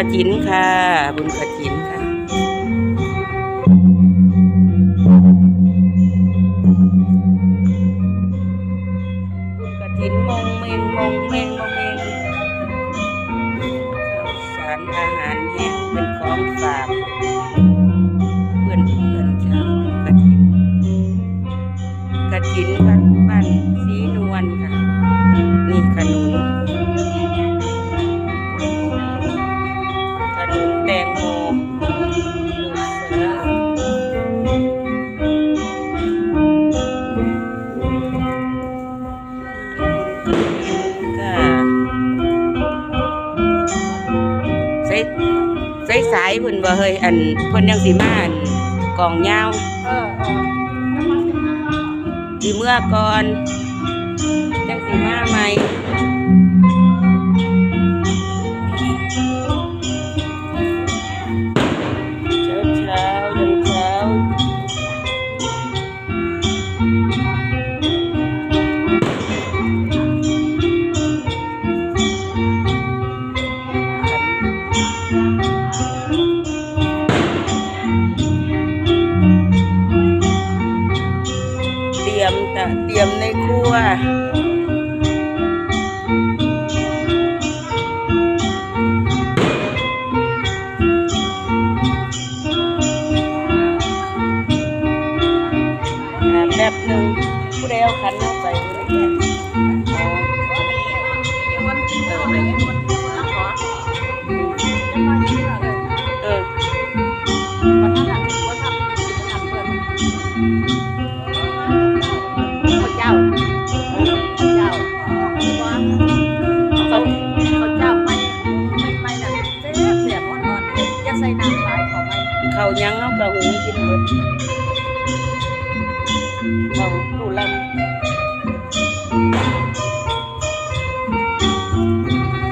กระถินค่ะ บุญกระถินค่ะบุญกระถินมงเมงมงเมงมงเมงข้าวสารอาหารแห้ง ใส่สายเพิ่นบ่เฮ้ยอันเพิ่นยังสิมาอันกองยาวเออเออสิเมื่อก่อนจังสิมาใหม่ ยมตะเตรียมในครัวแบบหนึ่งผู้ใดเอาขันเอาไปผู้ใดแก่อ๋อเดี๋ยววันที่เออไปวันที่ ไม่เขายังเอากระหุงกินหมดเขาตู้ลำ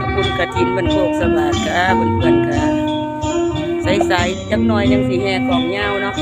ขอบคุณกระถินบรรโคกสบายค่ะเพื่อนๆค่ะใสๆจักหน่อยยังสีแห่กล่องยาวเนาะ